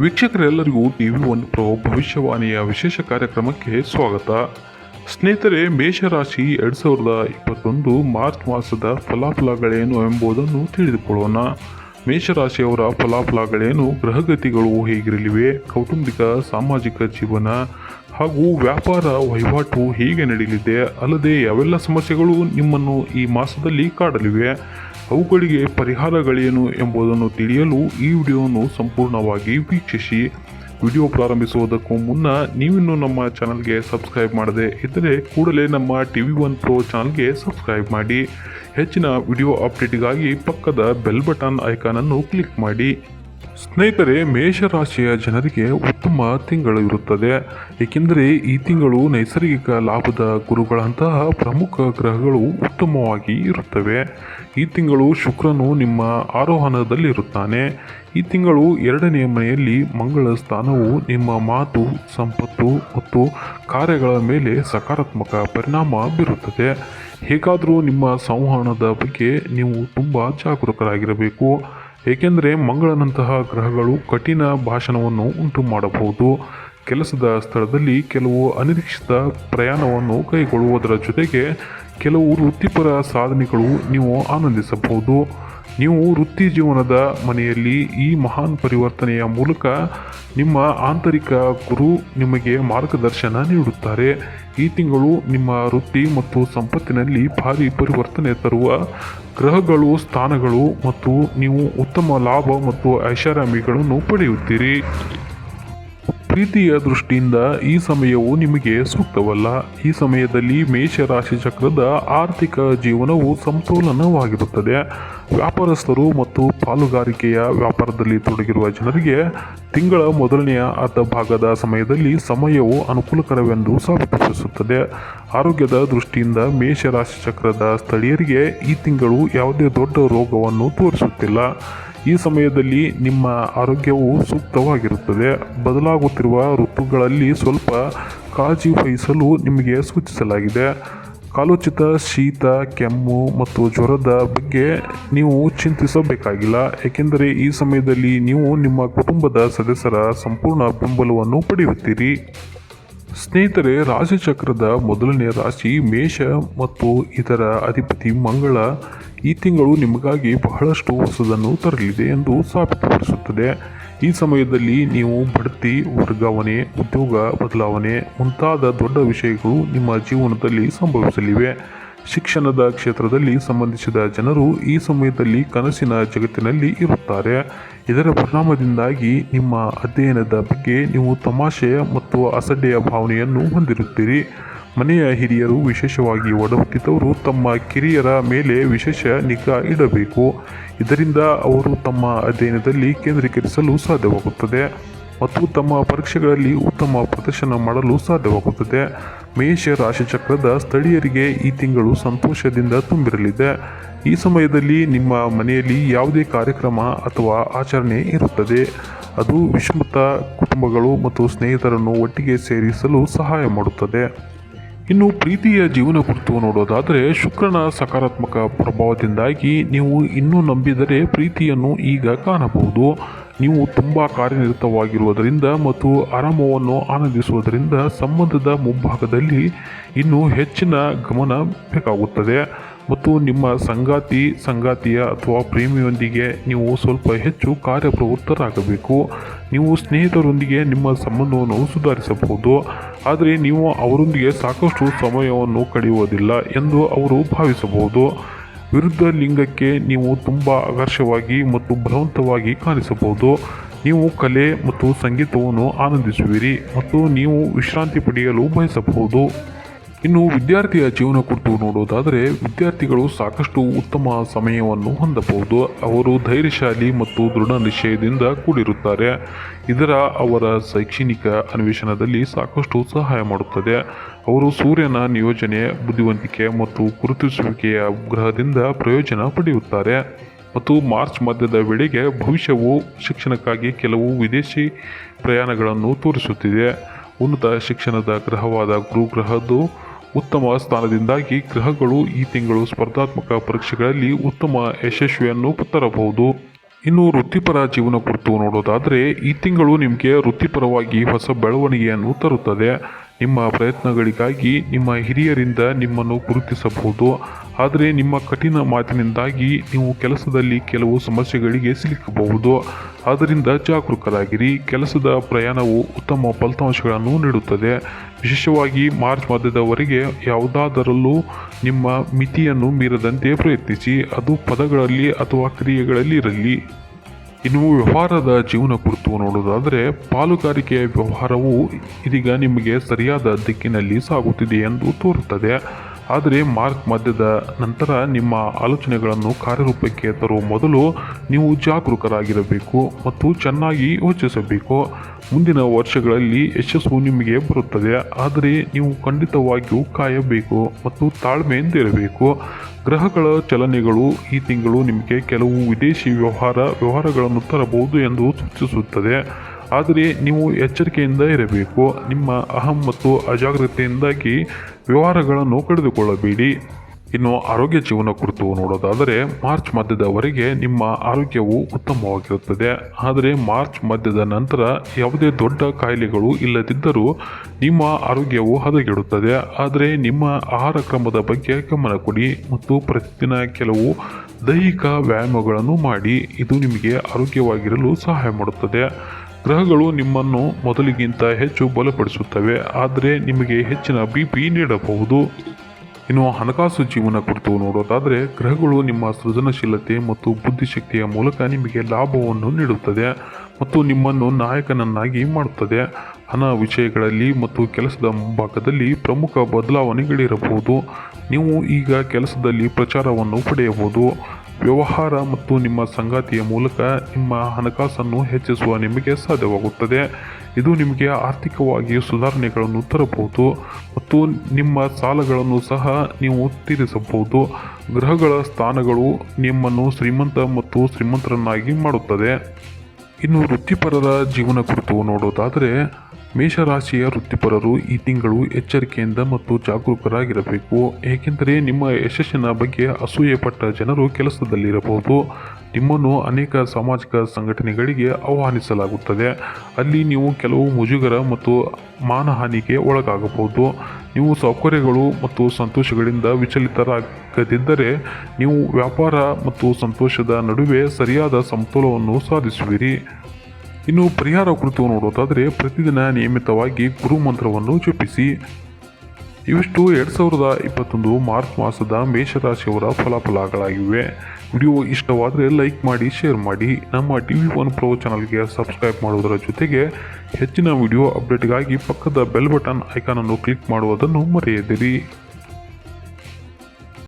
ವೀಕ್ಷಕರೆಲ್ಲರಿಗೂ T V one pro, ಭವಿಷ್ಯವಾಣಿಯ ವಿಶೇಷ ಕಾರ್ಯಕ್ರಮಕ್ಕೆ ಸ್ವಾಗತ. ಸ್ನೇಹಿತರೆ, ಮೇಷರಾಶಿ ಎರಡು ಸಾವಿರದ ಇಪ್ಪತ್ತೊಂದು ಮಾರ್ಚ್ ಮಾಸದ ಫಲಾಫಲಗಳೇನು ಎಂಬುದನ್ನು ತಿಳಿದುಕೊಳ್ಳೋಣ. ಮೇಷರಾಶಿಯವರ ಫಲಾಫಲಗಳೇನು, ಗ್ರಹಗತಿಗಳು ಹೇಗಿರಲಿವೆ, ಕೌಟುಂಬಿಕ, ಸಾಮಾಜಿಕ ಜೀವನ ಹಾಗೂ ವ್ಯಾಪಾರ ವಹಿವಾಟು ಹೇಗೆ ನಡೆಯಲಿದೆ, ಅಲ್ಲದೆ ಯಾವೆಲ್ಲ ಸಮಸ್ಯೆಗಳು ನಿಮ್ಮನ್ನು ಈ ಮಾಸದಲ್ಲಿ ಕಾಡಲಿವೆ ಅವುಗಳಿಗೆ ಪರಿಹಾರಗಳೇನು ಎಂಬುದನ್ನು ತಿಳಿಯಲು ಈ ವಿಡಿಯೋವನ್ನು ಸಂಪೂರ್ಣವಾಗಿ ವೀಕ್ಷಿಸಿ. ವಿಡಿಯೋ ಪ್ರಾರಂಭಿಸುವುದಕ್ಕೂ ಮುನ್ನ ನೀವಿನ್ನೂ ನಮ್ಮ ಚಾನಲ್ಗೆ ಸಬ್ಸ್ಕ್ರೈಬ್ ಮಾಡದೆ ಇದ್ದರೆ ಕೂಡಲೇ ನಮ್ಮ ಟಿ ವಿ ಒನ್ ಪ್ರೋ ಚಾನಲ್ಗೆ ಸಬ್ಸ್ಕ್ರೈಬ್ ಮಾಡಿ. ಹೆಚ್ಚಿನ ವಿಡಿಯೋ ಅಪ್ಡೇಟ್ಗಾಗಿ ಪಕ್ಕದ ಬೆಲ್ ಬಟನ್ ಐಕಾನನ್ನು ಕ್ಲಿಕ್ ಮಾಡಿ. ಸ್ನೇಹಿತರೆ, ಮೇಷರಾಶಿಯ ಜನರಿಗೆ ಉತ್ತಮ ತಿಂಗಳು ಇರುತ್ತದೆ. ಏಕೆಂದರೆ, ಈ ತಿಂಗಳು ನೈಸರ್ಗಿಕ ಲಾಭದ ಗುರುಗಳಂತಹ ಪ್ರಮುಖ ಗ್ರಹಗಳು ಉತ್ತಮವಾಗಿ ಇರುತ್ತವೆ. ಈ ತಿಂಗಳು ಶುಕ್ರನು ನಿಮ್ಮ ಆರೋಹಣದಲ್ಲಿರುತ್ತಾನೆ. ಈ ತಿಂಗಳು ಎರಡನೇ ಮನೆಯಲ್ಲಿ ಮಂಗಳ ಸ್ಥಾನವು ನಿಮ್ಮ ಮಾತು, ಸಂಪತ್ತು ಮತ್ತು ಕಾರ್ಯಗಳ ಮೇಲೆ ಸಕಾರಾತ್ಮಕ ಪರಿಣಾಮ ಬೀರುತ್ತದೆ. ಹೇಗಾದರೂ ನಿಮ್ಮ ಸಂವಹನದ ಬಗ್ಗೆ ನೀವು ತುಂಬ ಜಾಗರೂಕರಾಗಿರಬೇಕು. ಏಕೆಂದರೆ ಮಂಗಳನಂತಹ ಗ್ರಹಗಳು ಕಠಿಣ ಭಾಷಣವನ್ನು ಉಂಟು ಮಾಡಬಹುದು ಕೆಲಸದ ಸ್ಥಳದಲ್ಲಿ ಕೆಲವು ಅನಿರೀಕ್ಷಿತ ಪ್ರಯಾಣವನ್ನು ಕೈಗೊಳ್ಳುವುದರ ಜೊತೆಗೆ ಕೆಲವು ವೃತ್ತಿಪರ ಸಾಧನೆಗಳು ನೀವು ಆನಂದಿಸಬಹುದು. ನೀವು ವೃತ್ತಿ ಜೀವನದ ಮನೆಯಲ್ಲಿ ಈ ಮಹಾನ್ ಪರಿವರ್ತನೆಯ ಮೂಲಕ ನಿಮ್ಮ ಆಂತರಿಕ ಗುರು ನಿಮಗೆ ಮಾರ್ಗದರ್ಶನ ನೀಡುತ್ತಾರೆ. ಈ ತಿಂಗಳು ನಿಮ್ಮ ವೃತ್ತಿ ಮತ್ತು ಸಂಪತ್ತಿನಲ್ಲಿ ಭಾರಿ ಪರಿವರ್ತನೆ ತರುವ ಗ್ರಹಗಳು, ಸ್ಥಾನಗಳು ಮತ್ತು ನೀವು ಉತ್ತಮ ಲಾಭ ಮತ್ತು ಐಷಾರಾಮಿಗಳನ್ನು ಪಡೆಯುತ್ತೀರಿ. ಪ್ರೀತಿಯ ದೃಷ್ಟಿಯಿಂದ ಈ ಸಮಯವು ನಿಮಗೆ ಸೂಕ್ತವಲ್ಲ. ಈ ಸಮಯದಲ್ಲಿ ಮೇಷ ರಾಶಿ ಚಕ್ರದ ಆರ್ಥಿಕ ಜೀವನವು ಸಮತೋಲನವಾಗಿರುತ್ತದೆ. ವ್ಯಾಪಾರಸ್ಥರು ಮತ್ತು ಪಾಲುಗಾರಿಕೆಯ ವ್ಯಾಪಾರದಲ್ಲಿ ತೊಡಗಿರುವ ಜನರಿಗೆ ತಿಂಗಳ ಮೊದಲನೆಯ ಅರ್ಧ ಭಾಗದ ಸಮಯದಲ್ಲಿ ಸಮಯವು ಅನುಕೂಲಕರವೆಂದು ಸಾಬೀತುಪಡಿಸುತ್ತದೆ. ಆರೋಗ್ಯದ ದೃಷ್ಟಿಯಿಂದ ಮೇಷ ರಾಶಿ ಚಕ್ರದ ಸ್ಥಳೀಯರಿಗೆ ಈ ತಿಂಗಳು ಯಾವುದೇ ದೊಡ್ಡ ರೋಗವನ್ನು ತೋರಿಸುತ್ತಿಲ್ಲ. ಈ ಸಮಯದಲ್ಲಿ ನಿಮ್ಮ ಆರೋಗ್ಯವು ಸೂಕ್ತವಾಗಿರುತ್ತದೆ ಬದಲಾಗುತ್ತಿರುವ ಋತುಗಳಲ್ಲಿ ಸ್ವಲ್ಪ ಕಾಳಜಿ ವಹಿಸಲು ನಿಮಗೆ ಸೂಚಿಸಲಾಗಿದೆ. ಕಾಲೋಚಿತ ಶೀತ, ಕೆಮ್ಮು ಮತ್ತು ಜ್ವರದ ಬಗ್ಗೆ ನೀವು ಚಿಂತಿಸಬೇಕಾಗಿಲ್ಲ. ಏಕೆಂದರೆ ಈ ಸಮಯದಲ್ಲಿ ನೀವು ನಿಮ್ಮ ಕುಟುಂಬದ ಸದಸ್ಯರ ಸಂಪೂರ್ಣ ಬೆಂಬಲವನ್ನು ಪಡೆಯುತ್ತೀರಿ. ಸ್ನೇಹಿತರೆ, ರಾಶಿಚಕ್ರದ ಮೊದಲನೇ ರಾಶಿ ಮೇಷ ಮತ್ತು ಇದರ ಅಧಿಪತಿ ಮಂಗಳ ಈ ತಿಂಗಳು ನಿಮಗಾಗಿ ಬಹಳಷ್ಟು ಹೊಸದನ್ನು ತರಲಿದೆ ಎಂದು ಸಾಬೀತುಪಡಿಸುತ್ತದೆ. ಈ ಸಮಯದಲ್ಲಿ ನೀವು ಬಡ್ತಿ, ವರ್ಗಾವಣೆ, ಉದ್ಯೋಗ ಬದಲಾವಣೆ ಮುಂತಾದ ದೊಡ್ಡ ವಿಷಯಗಳು ನಿಮ್ಮ ಜೀವನದಲ್ಲಿ ಸಂಭವಿಸಲಿವೆ. ಶಿಕ್ಷಣದ ಕ್ಷೇತ್ರದಲ್ಲಿ ಸಂಬಂಧಿಸಿದ ಜನರು ಈ ಸಮಯದಲ್ಲಿ ಕನಸಿನ ಜಗತ್ತಿನಲ್ಲಿ ಇರುತ್ತಾರೆ. ಇದರ ಪರಿಣಾಮದಿಂದಾಗಿ ನಿಮ್ಮ ಅಧ್ಯಯನದ ಬಗ್ಗೆ ನೀವು ತಮಾಷೆಯ ಮತ್ತು ಅಸಡ್ಡೆಯ ಭಾವನೆಯನ್ನು ಹೊಂದಿರುತ್ತೀರಿ. ಮನೆಯ ಹಿರಿಯರು ವಿಶೇಷವಾಗಿ ಒಡಹುಟ್ಟಿದವರು ತಮ್ಮ ಕಿರಿಯರ ಮೇಲೆ ವಿಶೇಷ ನಿಗಾ ಇಡಬೇಕು. ಇದರಿಂದ ಅವರು ತಮ್ಮ ಅಧ್ಯಯನದಲ್ಲಿ ಕೇಂದ್ರೀಕರಿಸಲು ಸಾಧ್ಯವಾಗುತ್ತದೆ ಮತ್ತು ತಮ್ಮ ಪರೀಕ್ಷೆಗಳಲ್ಲಿ ಉತ್ತಮ ಪ್ರದರ್ಶನ ಮಾಡಲು ಸಾಧ್ಯವಾಗುತ್ತದೆ. ಮೇಷ ರಾಶಿಚಕ್ರದ ಸ್ಥಳೀಯರಿಗೆ ಈ ತಿಂಗಳು ಸಂತೋಷದಿಂದ ತುಂಬಿರಲಿದೆ. ಈ ಸಮಯದಲ್ಲಿ ನಿಮ್ಮ ಮನೆಯಲ್ಲಿ ಯಾವುದೇ ಕಾರ್ಯಕ್ರಮ ಅಥವಾ ಆಚರಣೆ ಇರುತ್ತದೆ. ಅದು ವಿಷಮತ ಕುಟುಂಬಗಳು ಮತ್ತು ಸ್ನೇಹಿತರನ್ನು ಒಟ್ಟಿಗೆ ಸೇರಿಸಲು ಸಹಾಯ ಮಾಡುತ್ತದೆ. ಇನ್ನು ಪ್ರೀತಿಯ ಜೀವನ ಕುರಿತು ನೋಡೋದಾದರೆ ಶುಕ್ರನ ಸಕಾರಾತ್ಮಕ ಪ್ರಭಾವದಿಂದಾಗಿ ನೀವು ಇನ್ನೂ ನಂಬಿದರೆ ಪ್ರೀತಿಯನ್ನು ಈಗ ಕಾಣಬಹುದು. ನೀವು ತುಂಬ ಕಾರ್ಯನಿರತವಾಗಿರುವುದರಿಂದ ಮತ್ತು ಆರಾಮವನ್ನು ಆನಂದಿಸುವುದರಿಂದ ಸಂಬಂಧದ ಮುಂಭಾಗದಲ್ಲಿ ಇನ್ನೂ ಹೆಚ್ಚಿನ ಗಮನ ಬೇಕಾಗುತ್ತದೆ. ಮತ್ತು ನಿಮ್ಮ ಸಂಗಾತಿ, ಸಂಗಾತಿಯ ಅಥವಾ ಪ್ರೇಮಿಯೊಂದಿಗೆ ನೀವು ಸ್ವಲ್ಪ ಹೆಚ್ಚು ಕಾರ್ಯಪ್ರವೃತ್ತರಾಗಬೇಕು. ನೀವು ಸ್ನೇಹಿತರೊಂದಿಗೆ ನಿಮ್ಮ ಸಂಬಂಧವನ್ನು ಸುಧಾರಿಸಬಹುದು. ಆದರೆ ನೀವು ಅವರೊಂದಿಗೆ ಸಾಕಷ್ಟು ಸಮಯವನ್ನು ಕಳೆಯುವುದಿಲ್ಲ ಎಂದು ಅವರು ಭಾವಿಸಬಹುದು. ವಿರುದ್ಧ ಲಿಂಗಕ್ಕೆ ನೀವು ತುಂಬ ಆಕರ್ಷವಾಗಿ ಮತ್ತು ಬಲವಂತವಾಗಿ ಕಾಣಿಸಬಹುದು. ನೀವು ಕಲೆ ಮತ್ತು ಸಂಗೀತವನ್ನು ಆನಂದಿಸುವಿರಿ ಮತ್ತು ನೀವು ವಿಶ್ರಾಂತಿ ಪಡೆಯಲು ಬಯಸಬಹುದು. ಇನ್ನು ವಿದ್ಯಾರ್ಥಿಯ ಜೀವನ ಕುರಿತು ನೋಡೋದಾದರೆ, ವಿದ್ಯಾರ್ಥಿಗಳು ಸಾಕಷ್ಟು ಉತ್ತಮ ಸಮಯವನ್ನು ಹೊಂದಬಹುದು. ಅವರು ಧೈರ್ಯಶಾಲಿ ಮತ್ತು ದೃಢ ನಿಶ್ಚಯದಿಂದ ಕೂಡಿರುತ್ತಾರೆ. ಇದರ ಅವರ ಶೈಕ್ಷಣಿಕ ಅನ್ವೇಷಣದಲ್ಲಿ ಸಾಕಷ್ಟು ಸಹಾಯ ಮಾಡುತ್ತದೆ. ಅವರು ಸೂರ್ಯನ ನಿಯೋಜನೆ, ಬುದ್ಧಿವಂತಿಕೆ ಮತ್ತು ಗುರುತಿಸುವಿಕೆಯ ಗ್ರಹದಿಂದ ಪ್ರಯೋಜನ ಪಡೆಯುತ್ತಾರೆ. ಮತ್ತು ಮಾರ್ಚ್ ಮಧ್ಯದ ವೇಳೆಗೆ ಭವಿಷ್ಯವು ಶಿಕ್ಷಣಕ್ಕಾಗಿ ಕೆಲವು ವಿದೇಶಿ ಪ್ರಯಾಣಗಳನ್ನು ತೋರಿಸುತ್ತಿದೆ. ಉನ್ನತ ಶಿಕ್ಷಣದ ಗ್ರಹವಾದ ಗುರುಗ್ರಹದ್ದು ಉತ್ತಮ ಸ್ಥಾನದಿಂದಾಗಿ ಗ್ರಹಗಳು ಈ ತಿಂಗಳು ಸ್ಪರ್ಧಾತ್ಮಕ ಪರೀಕ್ಷೆಗಳಲ್ಲಿ ಉತ್ತಮ ಯಶಸ್ವಿಯನ್ನು ತರಬಹುದು ಇನ್ನು ವೃತ್ತಿಪರ ಜೀವನ ಕುರಿತು ನೋಡೋದಾದರೆ ಈ ತಿಂಗಳು ನಿಮಗೆ ವೃತ್ತಿಪರವಾಗಿ ಹೊಸ ಬೆಳವಣಿಗೆಯನ್ನು ತರುತ್ತದೆ. ನಿಮ್ಮ ಪ್ರಯತ್ನಗಳಿಗಾಗಿ ನಿಮ್ಮ ಹಿರಿಯರಿಂದ ನಿಮ್ಮನ್ನು ಗುರುತಿಸಬಹುದು. ಆದರೆ ನಿಮ್ಮ ಕಠಿಣ ಮಾತಿನಿಂದಾಗಿ ನೀವು ಕೆಲಸದಲ್ಲಿ ಕೆಲವು ಸಮಸ್ಯೆಗಳಿಗೆ ಸಿಲುಕಬಹುದು. ಆದ್ದರಿಂದ ಜಾಗರೂಕರಾಗಿರಿ. ಕೆಲಸದ ಪ್ರಯಾಣವು ಉತ್ತಮ ಫಲಿತಾಂಶಗಳನ್ನು ನೀಡುತ್ತದೆ. ವಿಶೇಷವಾಗಿ ಮಾರ್ಚ್ ಮಧ್ಯದವರೆಗೆ ಯಾವುದಾದರಲ್ಲೂ ನಿಮ್ಮ ಮಿತಿಯನ್ನು ಮೀರದಂತೆ ಪ್ರಯತ್ನಿಸಿ. ಅದು ಪದಗಳಲ್ಲಿ ಅಥವಾ ಕ್ರಿಯೆಗಳಲ್ಲಿ ಇರಲಿ ಇನ್ನು ವ್ಯವಹಾರದ ಜೀವನ ಕುರಿತು ನೋಡೋದಾದರೆ ಪಾಲುಗಾರಿಕೆಯ ವ್ಯವಹಾರವು ಇದೀಗ ನಿಮಗೆ ಸರಿಯಾದ ದಿಕ್ಕಿನಲ್ಲಿ ಸಾಗುತ್ತಿದೆ ಎಂದು ತೋರುತ್ತದೆ. ಆದರೆ ಮಾರ್ಕ್ ಮಧ್ಯದ ನಂತರ ನಿಮ್ಮ ಆಲೋಚನೆಗಳನ್ನು ಕಾರ್ಯರೂಪಕ್ಕೆ ತರುವ ಮೊದಲು ನೀವು ಜಾಗರೂಕರಾಗಿರಬೇಕು ಮತ್ತು ಚೆನ್ನಾಗಿ ಯೋಚಿಸಬೇಕು. ಮುಂದಿನ ವರ್ಷಗಳಲ್ಲಿ ಯಶಸ್ಸು ನಿಮಗೆ ಬರುತ್ತದೆ, ಆದರೆ ನೀವು ಖಂಡಿತವಾಗಿಯೂ ಕಾಯಬೇಕು ಮತ್ತು ತಾಳ್ಮೆಯಿಂದ ಇರಬೇಕು ಗ್ರಹಗಳ ಚಲನೆಗಳು ಈ ತಿಂಗಳು ನಿಮಗೆ ಕೆಲವು ವಿದೇಶಿ ವ್ಯವಹಾರ ವ್ಯವಹಾರಗಳನ್ನು ತರಬಹುದು ಎಂದು ಸೂಚಿಸುತ್ತದೆ. ಆದರೆ ನೀವು ಎಚ್ಚರಿಕೆಯಿಂದ ಇರಬೇಕು. ನಿಮ್ಮ ಅಹಂ ಮತ್ತು ಅಜಾಗ್ರತೆಯಿಂದಾಗಿ ವ್ಯವಹಾರಗಳನ್ನು ಕಳೆದುಕೊಳ್ಳಬೇಡಿ. ಇನ್ನು ಆರೋಗ್ಯ ಜೀವನ ಕುರಿತು ನೋಡೋದಾದರೆ ಮಾರ್ಚ್ ಮಧ್ಯದವರೆಗೆ ನಿಮ್ಮ ಆರೋಗ್ಯವು ಉತ್ತಮವಾಗಿರುತ್ತದೆ. ಆದರೆ ಮಾರ್ಚ್ ಮಧ್ಯದ ನಂತರ ಯಾವುದೇ ದೊಡ್ಡ ಕಾಯಿಲೆಗಳು ಇಲ್ಲದಿದ್ದರೂ ನಿಮ್ಮ ಆರೋಗ್ಯವು ಹದಗೆಡುತ್ತದೆ. ಆದರೆ ನಿಮ್ಮ ಆಹಾರ ಕ್ರಮದ ಬಗ್ಗೆ ಗಮನ ಕೊಡಿ ಮತ್ತು ಪ್ರತಿದಿನ ಕೆಲವು ದೈಹಿಕ ವ್ಯಾಯಾಮಗಳನ್ನು ಮಾಡಿ. ಇದು ನಿಮಗೆ ಆರೋಗ್ಯವಾಗಿರಲು ಸಹಾಯ ಮಾಡುತ್ತದೆ. ಗ್ರಹಗಳು ನಿಮ್ಮನ್ನು ಮೊದಲಿಗಿಂತ ಹೆಚ್ಚು ಬಲಪಡಿಸುತ್ತವೆ, ಆದರೆ ನಿಮಗೆ ಹೆಚ್ಚಿನ ಬಿ ಪಿ ನೀಡಬಹುದು. ಇನ್ನು ಹಣಕಾಸು ಜೀವನ ಕುರಿತು ನೋಡೋದಾದರೆ, ಗ್ರಹಗಳು ನಿಮ್ಮ ಸೃಜನಶೀಲತೆ ಮತ್ತು ಬುದ್ಧಿಶಕ್ತಿಯ ಮೂಲಕ ನಿಮಗೆ ಲಾಭವನ್ನು ನೀಡುತ್ತದೆ ಮತ್ತು ನಿಮ್ಮನ್ನು ನಾಯಕನನ್ನಾಗಿ ಮಾಡುತ್ತದೆ. ಹಣ ವಿಷಯಗಳಲ್ಲಿ ಮತ್ತು ಕೆಲಸದ ಮುಂಭಾಗದಲ್ಲಿ ಪ್ರಮುಖ ಬದಲಾವಣೆಗಳಿರಬಹುದು. ನೀವು ಈಗ ಕೆಲಸದಲ್ಲಿ ಪ್ರಚಾರವನ್ನು ಪಡೆಯಬಹುದು. ವ್ಯವಹಾರ ಮತ್ತು ನಿಮ್ಮ ಸಂಗಾತಿಯ ಮೂಲಕ ನಿಮ್ಮ ಹಣಕಾಸನ್ನು ಹೆಚ್ಚಿಸುವ ನಿಮಗೆ ಸಾಧ್ಯವಾಗುತ್ತದೆ. ಇದು ನಿಮಗೆ ಆರ್ಥಿಕವಾಗಿ ಸುಧಾರಣೆಗಳನ್ನು ತರಬಹುದು ಮತ್ತು ನಿಮ್ಮ ಸಾಲಗಳನ್ನು ಸಹ ನೀವು ತೀರಿಸಬಹುದು. ಗ್ರಹಗಳ ಸ್ಥಾನಗಳು ನಿಮ್ಮನ್ನು ಶ್ರೀಮಂತ ಮತ್ತು ಶ್ರೀಮಂತರನ್ನಾಗಿ ಮಾಡುತ್ತದೆ. ಇನ್ನು ವೃತ್ತಿಪರರ ಜೀವನ ಕುರಿತು ನೋಡೋದಾದರೆ ಮೇಷರಾಶಿಯ ವೃತ್ತಿಪರರು ಈ ತಿಂಗಳು ಎಚ್ಚರಿಕೆಯಿಂದ ಮತ್ತು ಜಾಗರೂಕರಾಗಿರಬೇಕು. ಏಕೆಂದರೆ ನಿಮ್ಮ ಯಶಸ್ಸಿನ ಬಗ್ಗೆ ಅಸೂಯೆ ಪಟ್ಟ ಜನರು ಕೆಲಸದಲ್ಲಿರಬಹುದು. ನಿಮ್ಮನ್ನು ಅನೇಕ ಸಾಮಾಜಿಕ ಸಂಘಟನೆಗಳಿಗೆ ಆಹ್ವಾನಿಸಲಾಗುತ್ತದೆ. ಅಲ್ಲಿ ನೀವು ಕೆಲವು ಮುಜುಗರ ಮತ್ತು ಮಾನಹಾನಿಗೆ ಒಳಗಾಗಬಹುದು. ನೀವು ಸೌಕರ್ಯಗಳು ಮತ್ತು ಸಂತೋಷಗಳಿಂದ ವಿಚಲಿತರಾಗದಿದ್ದರೆ ನೀವು ವ್ಯಾಪಾರ ಮತ್ತು ಸಂತೋಷದ ನಡುವೆ ಸರಿಯಾದ ಸಮತೋಲವನ್ನು ಸಾಧಿಸುವಿರಿ. ಇನ್ನು ಪರಿಹಾರ ಕುರಿತು ನೋಡೋದಾದರೆ ಪ್ರತಿದಿನ ನಿಯಮಿತವಾಗಿ ಗುರು ಮಂತ್ರವನ್ನು ಜಪಿಸಿ. ಇವಿಷ್ಟು ಎರಡು ಸಾವಿರದ ಇಪ್ಪತ್ತೊಂದು ಮಾರ್ಚ್ ಮಾಸದ ಮೇಷರಾಶಿಯವರ ಫಲಾಫಲಗಳಾಗಿವೆ. ವಿಡಿಯೋ ಇಷ್ಟವಾದರೆ ಲೈಕ್ ಮಾಡಿ, ಶೇರ್ ಮಾಡಿ. ನಮ್ಮ ಟಿ ವಿ ಒನ್ ಪ್ರೋ ಚಾನಲ್ಗೆ ಸಬ್ಸ್ಕ್ರೈಬ್ ಮಾಡುವುದರ ಜೊತೆಗೆ ಹೆಚ್ಚಿನ ವಿಡಿಯೋ ಅಪ್ಡೇಟ್ಗಾಗಿ ಪಕ್ಕದ ಬೆಲ್ ಬಟನ್ ಐಕಾನನ್ನು ಕ್ಲಿಕ್ ಮಾಡುವುದನ್ನು ಮರೆಯದಿರಿ.